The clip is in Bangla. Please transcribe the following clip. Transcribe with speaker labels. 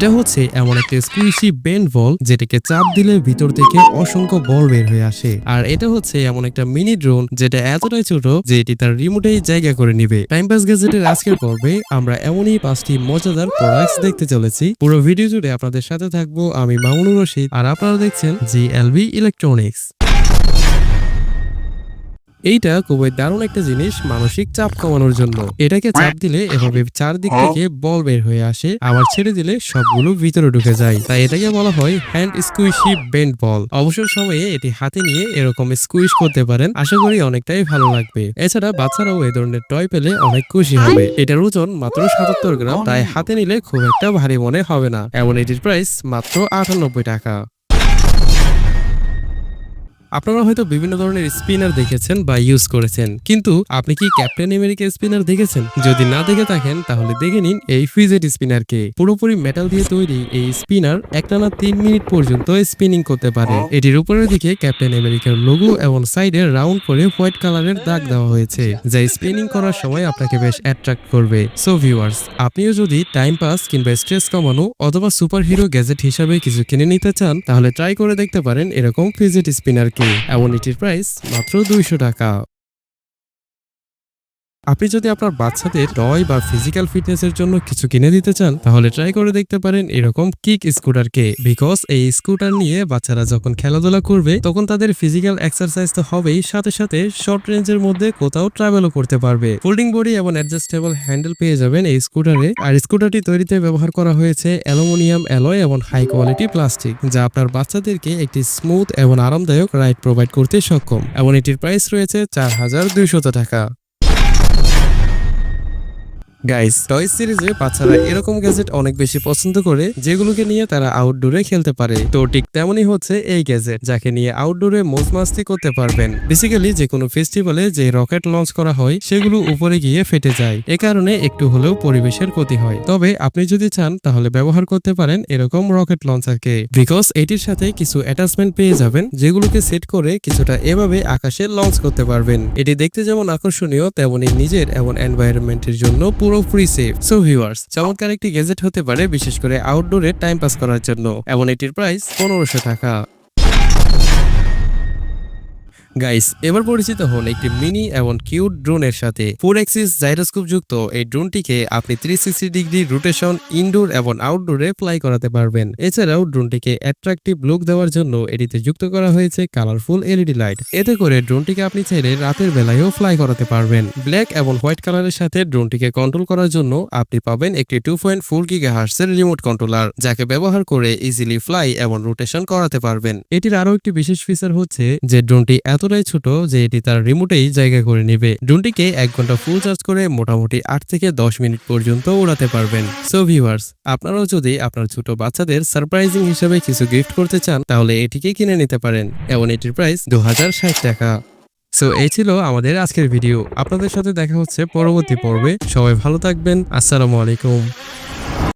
Speaker 1: এটা হচ্ছে এমন একটা স্কুইশি বেন্ড বল যেটাকে চাপ দিলে ভিতর থেকে অসংখ্য বল বের হয়ে আসে। আর এটা হচ্ছে এমন একটা মিনি ড্রোন যেটা এতটাই ছোট যে এটি তার রিমোটেই জায়গা করে নিবে। টাইম পাস গ্যাজেটের আজকের পর্বে আমরা এমনই পাঁচটি মজাদার প্রোডাক্টস দেখতে চলেছি। পুরো ভিডিও জুড়ে আপনাদের সাথে থাকব আমি মামুনুর রশিদ আর আপনারা দেখছেন জি এলবি ইলেকট্রনিক্স এইটা খুবই দারুণ একটা জিনিস মানসিক চাপ কমানোর জন্য। এটাকে চাপ দিলে এভাবে চারদিক থেকে বল বের হয়ে আসে আবার ছেড়ে দিলে সবগুলো ভিতরে ঢুকে যায়। তাই এটাকে বলা হয় হ্যান্ড স্কুইশি বেন্ড বল অবসর সময়ে এটি হাতে নিয়ে এরকম স্কুইশ করতে পারেন আশা করি অনেকটাই ভালো লাগবে। এছাড়া বাচ্চারাও এই ধরনের টয় পেলে অনেক খুশি হবে। এটার ওজন মাত্র সাতাত্তর গ্রাম তাই হাতে নিলে খুব একটা ভারী মনে হবে না। এমন এটির প্রাইস মাত্র আটানব্বই টাকা। আপনারা হয়তো বিভিন্ন ধরনের স্পিনার দেখেছেন বা ইউজ করেছেন কিন্তু আপনি কি ক্যাপ্টেন আমেরিকা স্পিনার দেখেছেন? যদি না দেখে থাকেন তাহলে দেখে নিন এই ফিজেট স্পিনারকে। পুরোপুরি মেটাল দিয়ে তৈরি এই স্পিনার একটানা তিন মিনিট পর্যন্ত স্পিনিং করতে পারে। এটির উপরের দিকে ক্যাপ্টেন আমেরিকার লোগো এবং সাইডে রাউন্ড করে হোয়াইট কালারের দাগ দেওয়া হয়েছে যা স্পিনিং করার সময় আপনাকে বেশ অ্যাট্রাক্ট করবে। সো ভিউয়ার্স আপনিও যদি টাইম পাস কিংবা স্ট্রেস কমানো অথবা সুপার হিরো গ্যাজেট হিসাবে কিছু কিনে নিতে চান তাহলে ট্রাই করে দেখতে পারেন এরকম ফিজেট স্পিনারকে এমন প্রাইস মাত্র দুইশো টাকা। আপনি যদি আপনার বাচ্চাদের টয় বা ফিজিক্যাল ফিটনেসের জন্য কিছু কিনে দিতে চান, তাহলে ট্রাই করে দেখতে পারেন এরকম কিক স্কুটারকে বিকজ এই স্কুটার নিয়ে বাচ্চারা যখন খেলাধুলা করবে, তখন তাদের ফিজিক্যাল এক্সারসাইজ তো হবেই, সাথে সাথে শর্ট রেঞ্জের মধ্যে কোথাও ট্রাভেলও করতে পারবে। ফোল্ডিং বডি এবং অ্যাডজাস্টেবল হ্যান্ডেল পেয়ে যাবেন এই স্কুটারে আর স্কুটারটি তৈরিতে ব্যবহার করা হয়েছে অ্যালুমিনিয়াম অ্যালয় এবং হাই কোয়ালিটি প্লাস্টিক যা আপনার বাচ্চাদেরকে একটি স্মুথ এবং আরামদায়ক রাইড প্রোভাইড করতে সক্ষম। এবং এটির প্রাইস রয়েছে চার হাজার দুইশত টাকা। গাইস টয় সিরিজে বাচ্চারা এরকম গ্যাজেট অনেক বেশি পছন্দ করে, যেগুলোকে নিয়ে তারা আউটডোরে খেলতে পারে। তো ঠিক তেমনই হচ্ছে এই গ্যাজেট যাকে নিয়ে আউটডোরে মোজ মাস্তি করতে পারবেন। বেসিক্যালি যে কোনো ফেস্টিভ্যালে যে রকেট লঞ্চ করা হয়, সেগুলো উপরে গিয়ে ফেটে যায়। এ কারণে একটু হলেও পরিবেশের ক্ষতি হয়। তবে আপনি যদি চান, তাহলে ব্যবহার করতে পারেন এরকম রকেট লঞ্চারকে বিকজ এটির সাথে কিছু অ্যাটাচমেন্ট পেয়ে যাবেন, যেগুলোকে সেট করে কিছুটা এভাবে আকাশে লঞ্চ করতে পারবেন। এটি দেখতে যেমন আকর্ষণীয়, তেমনি নিজের এবং এনভায়রনমেন্টের জন্য পুরো ফ্রি সেফ সো ভিউয়ার্স চমৎকার একটি গ্যাজেট হতে পারে, বিশেষ করে আউটডোরে টাইম পাস করার জন্য। এমন এটির প্রাইস পনেরোশো টাকা। গাইস এবার পরিচিত হন একটি মিনি এবং কিউট ড্রোনের সাথে ফোর এক্সিস জাইরোস্কোপ যুক্ত। এই ড্রোনটিকে আপনি three sixty degree rotation indoor এবং আউটডোরে ফ্লাই করাতে পারবেন। এছাড়াও ড্রোনটিকে অ্যাট্রাকটিভ লুক দেওয়ার জন্য এটিতে যুক্ত করা হয়েছে কালারফুল এলইডি লাইট এতে করে ড্রোনটিকে আপনি চাইলে রাতের বেলায়ও ফ্লাই করাতে পারবেন। ব্ল্যাক এবং হোয়াইট কালারের সাথে ড্রোনটিকে কন্ট্রোল করার জন্য আপনি পাবেন একটি টু পয়েন্ট ফোর গিগা হার্সের রিমোট কন্ট্রোলার যাকে ব্যবহার করে ইজিলি ফ্লাই এবং রোটেশন করাতে পারবেন। এটির আরও একটি বিশেষ ফিচার হচ্ছে যে ড্রোনটি এতটাই ছোট যে এটি তার রিমোটেই জায়গা করে নেবে। ড্রোনটিকে এক ঘণ্টা ফুল চার্জ করে মোটামুটি আট থেকে দশ মিনিট পর্যন্ত উড়াতে পারবেন। সো ভিউয়ার্স আপনারাও যদি আপনার ছোট বাচ্চাদের সারপ্রাইজিং হিসেবে কিছু গিফট করতে চান, তাহলে এটিকে কিনে নিতে পারেন। এবং এটির প্রাইস দু হাজার ষাট টাকা। সো এই ছিল আমাদের আজকের ভিডিও আপনাদের সাথে দেখা হচ্ছে পরবর্তী পর্বে। সবাই ভালো থাকবেন। আসসালামু আলাইকুম।